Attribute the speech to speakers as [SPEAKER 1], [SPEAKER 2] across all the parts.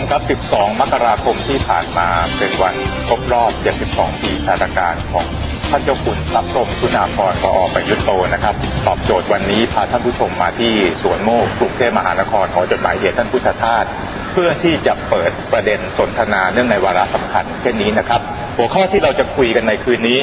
[SPEAKER 1] มครับ 12 มกราคมที่ผ่านมาเป็นวันครบรอบ 72 ปีชาตการของท่านเจ้าคุณพระพรมคุณาภรณ์ปอประยุทธ์โตนะครับ ตอบโจทย์วันนี้พาท่านผู้ชมมาที่สวนโมกกรุงเทพมหานครหอจดหมายเหตุท่านพุทธทาสเพื่อที่จะเปิดประเด็นสนทนาเนื่องในวาระสำคัญเช่นนี้นะครับ หัวข้อที่เราจะคุยกันในคืนนี้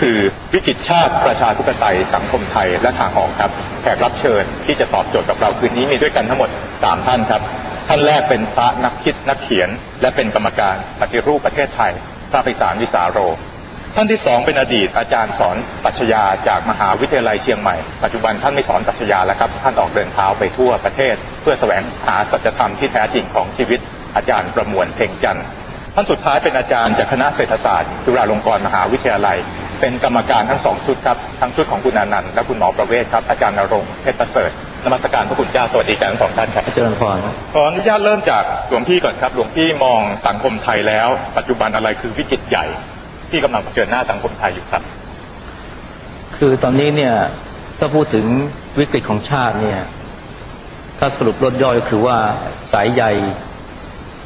[SPEAKER 1] คือวิกฤตชาติประชาธิปไตยสังคมไทยและทางออกครับแขกรับเชิญที่จะตอบโจทย์กับเราคืนนี้มีด้วยกันทั้งหมด 3 ท่านครับ ท่านแรกเป็นพระนักคิดนักเขียน และเป็นกรรมการปฏิรูปประเทศไทย พระไพศาลวิสาโร ท่านที่สองเป็นอดีตอาจารย์สอนปัชญาจากมหาวิทยาลัยเชียงใหม่ ปัจจุบันท่านไม่สอนปัชญาแล้วครับ ท่านออกเดินเท้าไปทั่วประเทศ เพื่อแสวงหาสัจธรรมที่แท้จริงของชีวิต อาจารย์ประมวลเพ่งจันทร์ท่านสุดท้ายเป็นอาจารย์จากคณะเศรษฐศาสตร์จุฬาลงกรณ์มหาวิทยาลัย เป็นกรรมการทั้งสองชุดครับทั้งชุดของคุณอนันต์และคุณหมอประเวศครับอาจารย์นรงค์เพชรประเสริฐ นมัสการพระคุณเจ้าสวัสดีอาจารย์ทั้งสองท่านครับ
[SPEAKER 2] เจริญพร
[SPEAKER 1] ขออนุญาตเริ่มจากหลวงพี่ก่อนครับ หลวงพี่มองสังคมไทยแล้ว ปัจจุบันอะไรคือวิกฤตใหญ่ ที่กำลังเผชิญหน้าสังคมไทยอยู่ครับ
[SPEAKER 2] คือตอนนี้เนี่ยถ้าพูดถึงวิกฤตของชาติเนี่ยถ้าสรุปรวดย่อยก็คือว่าสายใย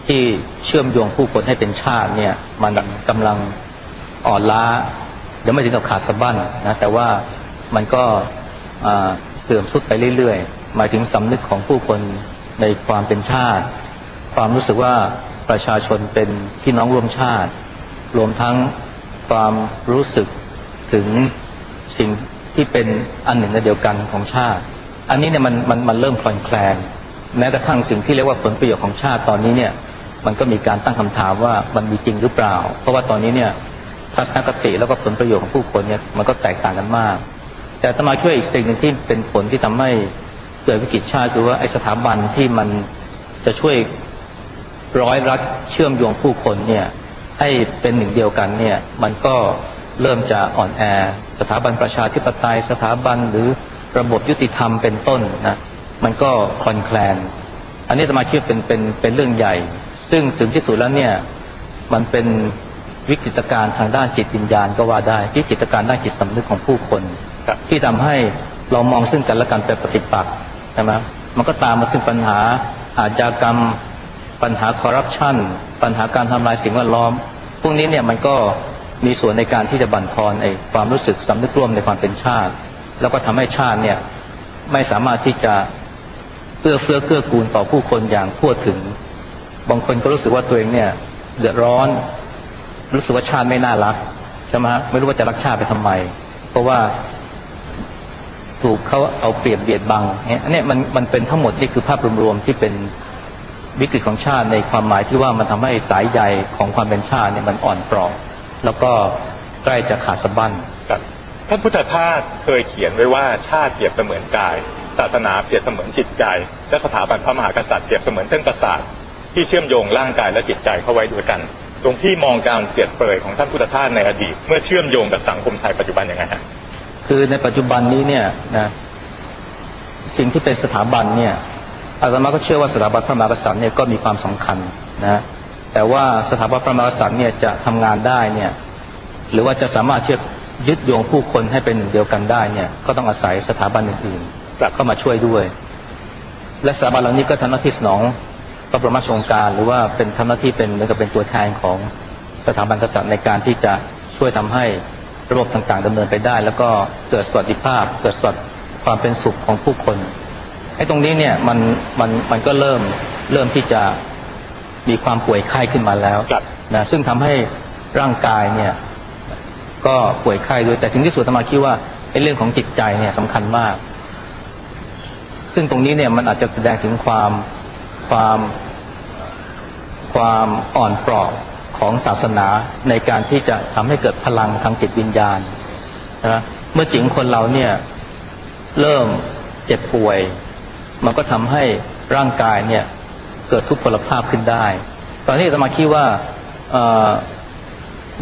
[SPEAKER 2] ที่เชื่อมโยงผู้คนให้เป็นชาติเนี่ยมันกำลังอ่อนล้ายังไม่ถึงกับขาดสะบั้นนะแต่ว่ามันก็อ่าเสื่อมสุดไปเรื่อยๆ หมายถึงสำนึกของผู้คนในความเป็นชาติ ความรู้สึกว่าประชาชนเป็นพี่น้องร่วมชาติ รวมทั้งความรู้สึกถึงสิ่งที่เป็นอันหนึ่งอันเดียวกันของชาติ อันนี้เนี่ยมันมันมันเริ่มคลอนแคลนแม้กระทั่งสิ่งที่เรียกว่าผลประโยชน์ของชาติตอนนี้เนี่ยมันก็มีการตั้งคำถามว่ามันมีจริงหรือเปล่า เพราะว่าตอนนี้เนี่ยทัศนคติแล้วก็ผลประโยชน์ของผู้คนเนี่ยมันก็แตกต่างกันมาก แต่ตมาช่วยอีกสิ่งหนึ่งที่เป็นผลที่ทำให้เกิดวิกฤตชาติคือว่าไอ้สถาบันที่มันจะช่วยร้อยรัดเชื่อมโยงผู้คนเนี่ยให้เป็นหนึ่งเดียวกันเนี่ยมันก็เริ่มจะอ่อนแอ สถาบันประชาธิปไตย สถาบันหรือระบบยุติธรรมเป็นต้นนะมันก็คลอนแคลน อันนี้ตมาคิดว่าเป็นเป็นเป็นเรื่องใหญ่ ซึ่งถึงที่สุดแล้วเนี่ยมันเป็นวิกฤตการณ์ทางด้านจิตวิญญาณก็ว่าได้วิกฤตการณ์ด้านจิตสำนึกของผู้คน ที่ทำให้เรามองซึ่งกันและกันเป็นปฏิปักษ์ใช่ไหมมันก็ตามมาซึ่งปัญหาอาชญากรรม ปัญหาคอร์รัปชันปัญหาการทำลายสิ่งแวดล้อม พวกนี้เนี่ยมันก็มีส่วนในการที่จะบั่นทอนไอ้ความรู้สึกสำนึกร่วมในความเป็นชาติ แล้วก็ทำให้ชาติเนี่ยไม่สามารถที่จะเอื้อเฟื้อเกื้อกูลต่อผู้คนอย่างทั่วถึง บางคนก็รู้สึกว่าตัวเองเนี่ยเดือดร้อน รู้สึกว่าชาติไม่น่ารักใช่ไหมฮะไม่รู้ว่าจะรักชาติไปทำไม เพราะว่า ถูกเขาเอาเปรียบเบียดบังเนี่ยอันเนี้ยมันมันเป็นทั้งหมดนี่คือภาพรวมๆที่เป็นวิกฤตของชาติในความหมายที่ว่ามันทำให้สายใยของความเป็นชาติเนี่ยมันอ่อนเปราะแล้วก็ใกล้จะขาดสะบั้น
[SPEAKER 1] ครับท่านพุทธทาสเคยเขียนไว้ว่าชาติเปรียบเสมือนกาย ศาสนาเปรียบเสมือนจิตใจ และสถาบันพระมหากษัตริย์เปรียบเสมือนเส้นประสาทที่เชื่อมโยงร่างกายและจิตใจเข้าไว้ด้วยกันหลวงพี่มองการเปรียบเปรยของท่านพุทธทาสในอดีต เมื่อเชื่อมโยงกับสังคมไทยปัจจุบันยังไงฮะ
[SPEAKER 2] คือในปัจจุบันนี้เนี่ยนะสิ่งที่เป็นสถาบันเนี่ยอาตมาก็เชื่อว่าสถาบันพระมหากษัตริย์เนี่ยก็มีความสำคัญนะแต่ว่าสถาบันพระมหากษัตริย์เนี่ยจะทำงานได้เนี่ยหรือว่าจะสามารถเชื่อยึดโยงผู้คนให้เป็นหนึ่งเดียวกันได้เนี่ยก็ต้องอาศัยสถาบันอื่นๆเข้ามาช่วยด้วย และสถาบันเหล่านี้ก็ทำหน้าที่สนองพระบรมราชโองการ หรือว่าเป็นทำหน้าที่เป็นเหมือนกับเป็นตัวแทนของสถาบันกษัตริย์ในการที่จะช่วยทำให้ ระบบต่างๆดำเนินไปได้ แล้วก็เกิดสวัสดิภาพ เกิดสวัสดิความเป็นสุขของผู้คนไอ้ตรงนี้เนี่ยมันมันมันก็เริ่มเริ่มที่จะมีความป่วยไข้ขึ้นมาแล้ว
[SPEAKER 1] ครับ
[SPEAKER 2] นะซึ่งทำให้ร่างกายเนี่ยก็ป่วยไข้ด้วยแต่ถึงที่สุดอาตมาคิดว่าไอ้เรื่องของจิตใจเนี่ยสำคัญมาก ซึ่งตรงนี้เนี่ยมันอาจจะแสดงถึงความความความอ่อนเปราะ ของศาสนาในการที่จะทำให้เกิดพลังทางจิตวิญญาณนะเมื่อจิงคนเราเนี่ยเริ่มเจ็บป่วย มันก็ทำให้ร่างกายเนี่ยเกิดทุพพลภาพขึ้นได้ ตอนนี้อาตมาคิดว่าเออ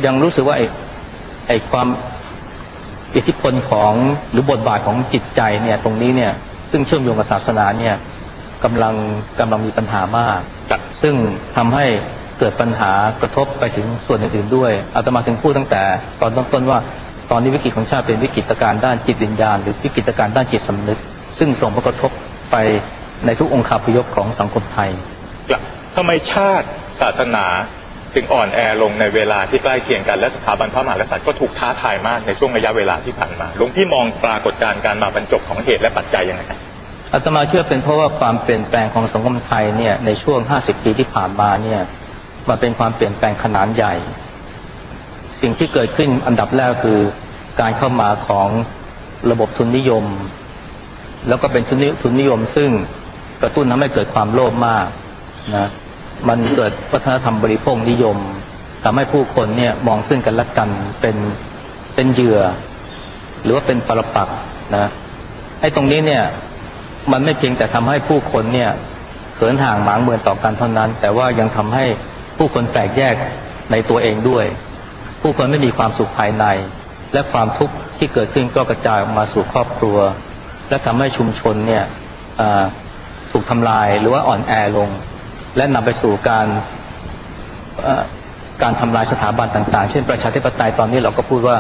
[SPEAKER 2] ยังรู้สึกว่าไอ้ไอความอิทธิพลของหรือบทบาทของจิตใจเนี่ยตรงนี้เนี่ยซึ่งเชื่อมโยงกับศาสนาเนี่ยกำลังกำลังมีปัญหามาก ซึ่งทำให้ เกิดปัญหากระทบไปถึงส่วนอื่นๆด้วยอาตมาถึงพูดตั้งแต่ ตอนต้นๆว่า ตอนนี้วิกฤตของชาติเป็นวิกฤตการณ์ด้านจิตวิญญาณ หรือวิกฤตการณ์ด้านจิตสำนึก ซึ่งส่งผลกระทบไปในทุกองค์คาพยพของสังคมไทย
[SPEAKER 1] ครับทำไมชาติศาสนาถึงอ่อนแอลงในเวลาที่ใกล้เคียงกัน และสถาบันพระมหากษัตริย์ก็ถูกท้าทายมากในช่วงระยะเวลาที่ผ่านมาหลวงพี่มองปรากฏการณ์การมาบรรจบของเหตุและปัจจัยยังไงครับ
[SPEAKER 2] อาตมาเชื่อเป็นเพราะว่าความเปลี่ยนแปลงของสังคมไทยเนี่ยในช่วง 50 ปีที่ผ่านมาเนี่ย มันเป็นความเปลี่ยนแปลงขนาดใหญ่ สิ่งที่เกิดขึ้นอันดับแรกคือการเข้ามาของระบบทุนนิยม แล้วก็เป็นทุนนิทุนนิยม ซึ่งกระตุ้นทำให้เกิดความโลภมากนะมันเกิดวัฒนธรรมบริโภคนิยมทำให้ผู้คนเนี่ยมองซึ่งกันและกันเป็นเป็นเหยื่อ หรือว่าเป็นปรปักษ์นะไอ้ตรงนี้เนี่ยมันไม่เพียงแต่ทำให้ผู้คนเนี่ยเขินห่างหมางเมินต่อกันเท่านั้น แต่ว่ายังทำให้ ผู้คนแตกแยกในตัวเองด้วย ผู้คนไม่มีความสุขภายใน และความทุกข์ที่เกิดขึ้นก็กระจายออกมาสู่ครอบครัว และทำให้ชุมชนเนี่ยถูกทำลายหรือว่าอ่อนแอลง และนำไปสู่การการทำลายสถาบันต่างๆ เช่นประชาธิปไตยตอนนี้เราก็พูดว่า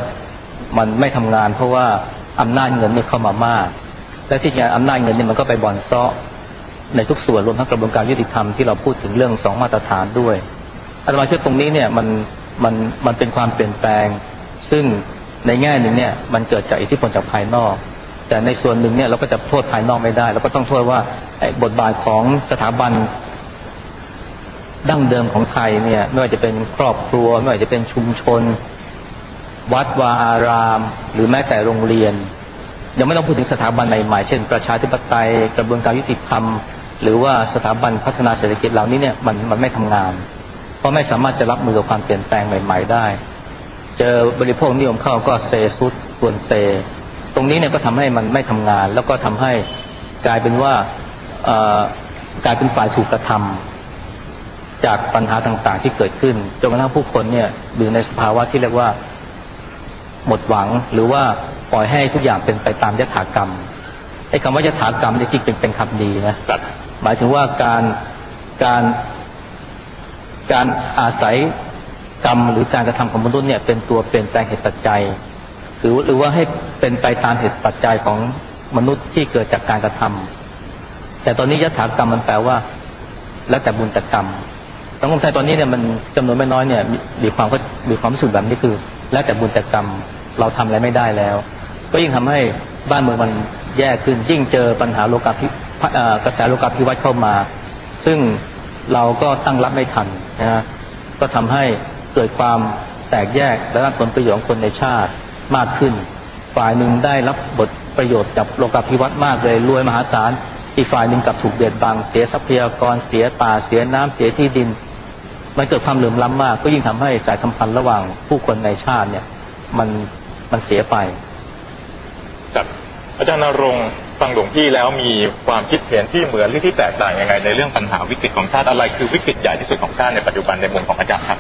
[SPEAKER 2] มันไม่ทำงาน เพราะว่าอำนาจเงินไม่เข้ามามาก และที่จริงอำนาจเงินเนี่ยมันก็ไปบ่อนซาะในทุกส่วนรวมทั้งกระบวนการยุติธรรมที่เราพูดถึงเรื่องสองมาตรฐานด้วย อาตมาเชื่อตรงนี้เนี่ยมันมันมันเป็นความเปลี่ยนแปลง ซึ่งในแง่หนึ่งเนี่ยมันเกิดจากอิทธิพลจากภายนอก แต่ในส่วนหนึ่งเนี่ยเราก็จะโทษภายนอกไม่ได้เราก็ต้องโทษว่าบทบาทของสถาบันดั้งเดิมของไทยเนี่ยไม่ว่าจะเป็นครอบครัวไม่ว่าจะเป็นชุมชน วัดวาอาราม หรือแม้แต่โรงเรียน ยังไม่ต้องพูดถึงสถาบันใหม่ๆเช่น ประชาธิปไตยกระบวนการยุติธรรม หรือว่าสถาบันพัฒนาเศรษฐกิจเหล่านี้เนี่ยมันมันไม่ทำงาน เพราะไม่สามารถจะรับมือกับความเปลี่ยนแปลงใหม่ ๆ ได้ เจอบริโภคนิยมเข้าก็เซซุดส่วนเซ ตรงนี้เนี่ยก็ทำให้มันไม่ทำงาน แล้วก็ทำให้กลายเป็นว่าเอ่อกลายเป็นฝ่ายถูกกระทำจากปัญหาต่างๆที่เกิดขึ้นจนกระทั่งผู้คนเนี่ยอยู่ในสภาวะที่เรียกว่าหมดหวังหรือว่าปล่อยให้ทุกอย่างเป็นไปตามยถากรรมไอ้คำว่ายถากรรมเนี่ยจริงเป็นเป็นคำดีนะ
[SPEAKER 1] ครับ
[SPEAKER 2] หมายถึงว่าการการ การอาศัยกรรมหรือการกระทำของมนุษย์เนี่ยเป็นตัวเปลี่ยนแปลงเหตุปัจจัยหรือหรือว่าให้เป็นไปตามเหตุปัจจัยของมนุษย์ที่เกิดจากการกระทำแต่ตอนนี้ยถากรรมมันแปลว่า แล้วแต่บุญแต่กรรมสังคมไทยตอนนี้เนี่ยมันจำนวนไม่น้อยเนี่ยมีความก็มีความรู้สึกแบบนี้คือ แล้วแต่บุญแต่กรรมเราทำอะไรไม่ได้แล้ว ก็ยิ่งทำให้บ้านเมืองมันแย่ขึ้นยิ่งเจอปัญหาโลกาภิกระแสโลกาภิวัตน์เข้ามา ซึ่ง เราก็ตั้งรับไม่ทันนะฮะก็ทำให้เกิดความแตกแยกและรับผลประโยชน์คนในชาติมากขึ้น ฝ่ายหนึ่งได้รับบทประโยชน์จากโลกาภิวัตน์มากเลยรวยมหาศาล อีกฝ่ายหนึ่งกลับถูกเบียดบังเสียทรัพยากรเสียป่าเสียน้ำเสียที่ดิน มันเกิดความเหลื่อมล้ำมาก ก็ยิ่งทำให้สายสัมพันธ์ระหว่างผู้คนในชาติเนี่ยมันมันเสียไป
[SPEAKER 1] ครับอาจารย์นรงค์ ฟังหลวงพี่แล้วมีความคิดเห็นที่เหมือนหรือที่แตกต่างยังไงในเรื่องปัญหาวิกฤตของชาติอะไรคือวิกฤตใหญ่ที่สุดของชาติในปัจจุบันในมุมของอาจารย์ครับ